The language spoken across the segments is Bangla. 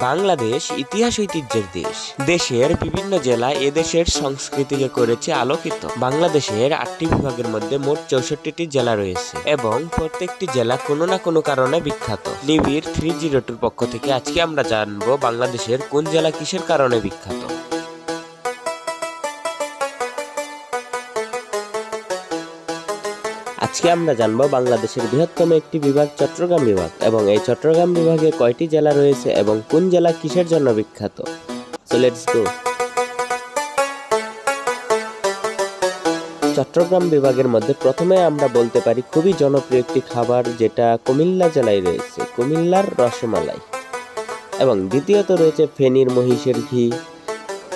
বাংলাদেশ ইতিহাস ঐতিহ্যের দেশ। দেশের বিভিন্ন জেলা এদেশের সংস্কৃতিকে করেছে আলোকিত। বাংলাদেশের আটটি বিভাগের মধ্যে মোট চৌষট্টিটি জেলা রয়েছে এবং প্রত্যেকটি জেলা কোনো না কোনো কারণে বিখ্যাত। নিবিড় থ্রি জিরো টুর পক্ষ থেকে আজকে আমরা জানব বাংলাদেশের কোন জেলা কিসের কারণে বিখ্যাত। আজকে আমরা জানব বাংলাদেশের বৃহত্তম একটি বিভাগ চট্টগ্রাম বিভাগ এবং এই চট্টগ্রাম বিভাগে কয়টি জেলা রয়েছে এবং কোন জেলা কিসের জন্য বিখ্যাত? চট্টগ্রাম বিভাগের মধ্যে প্রথমে আমরা বলতে পারি খুবই জনপ্রিয় একটি খাবার যেটা কুমিল্লা জেলায় রয়েছে, কুমিল্লার রসমালাই। এবং দ্বিতীয়ত রয়েছে ফেনীর মহিষের ঘি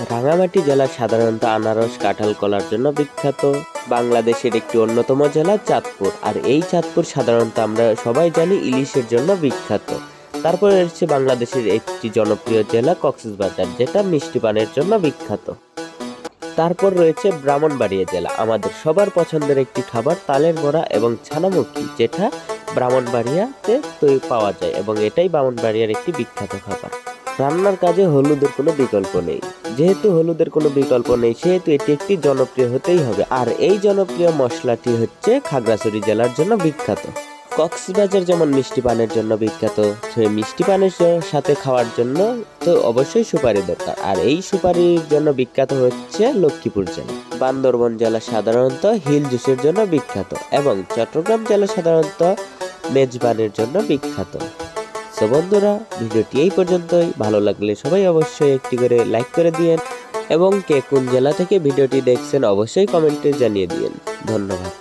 রাঙামাটি জেলা সাধারণত আনারস, কাঁঠাল কলার জন্য বিখ্যাত। বাংলাদেশের একটি অন্যতম জেলা চাঁদপুর। আর এই চাঁদপুর সাধারণত আমরা সবাই জানি ইলিশের জন্য বিখ্যাত। তারপরে রয়েছে বাংলাদেশের একটি জনপ্রিয় জেলা কক্সবাজার, যেটা মিষ্টি পানের জন্য বিখ্যাত। তারপর রয়েছে ব্রাহ্মণবাড়িয়া জেলা। আমাদের সবার পছন্দের একটি খাবার তালের বড়া এবং ছানামুখী, যেটা ব্রাহ্মণবাড়িয়াতে পাওয়া যায় এবং এটাই ব্রাহ্মণবাড়িয়ার একটি বিখ্যাত খাবার। রান্নার কাজে হলুদের কোনো বিকল্প নেই। যেহেতু হলুদের কোনো বিকল্প নেই, সেহেতু এটি একটি জনপ্রিয় হতেই হবে। আর এই জনপ্রিয় মশলাটি হচ্ছে খাগড়াছড়ি জেলার জন্য বিখ্যাত। কক্সবাজার যেমন মিষ্টি পানের জন্য বিখ্যাত, সেই মিষ্টি পানের সাথে খাওয়ার জন্য তো অবশ্যই সুপারি দরকার। আর এই সুপারির জন্য বিখ্যাত হচ্ছে লক্ষ্মীপুর জেলা। বান্দরবন জেলা সাধারণত হিল জুসের জন্য বিখ্যাত এবং চট্টগ্রাম জেলা সাধারণত মেজবানের জন্য বিখ্যাত। সো বন্ধুরা, ভিডিওটি এই পর্যন্তই। ভালো লাগলে সবাই অবশ্যই একটি করে লাইক করে দিয়েন এবং কে কোন জেলা থেকে ভিডিওটি দেখছেন অবশ্যই কমেন্টে জানিয়ে দিয়েন। ধন্যবাদ।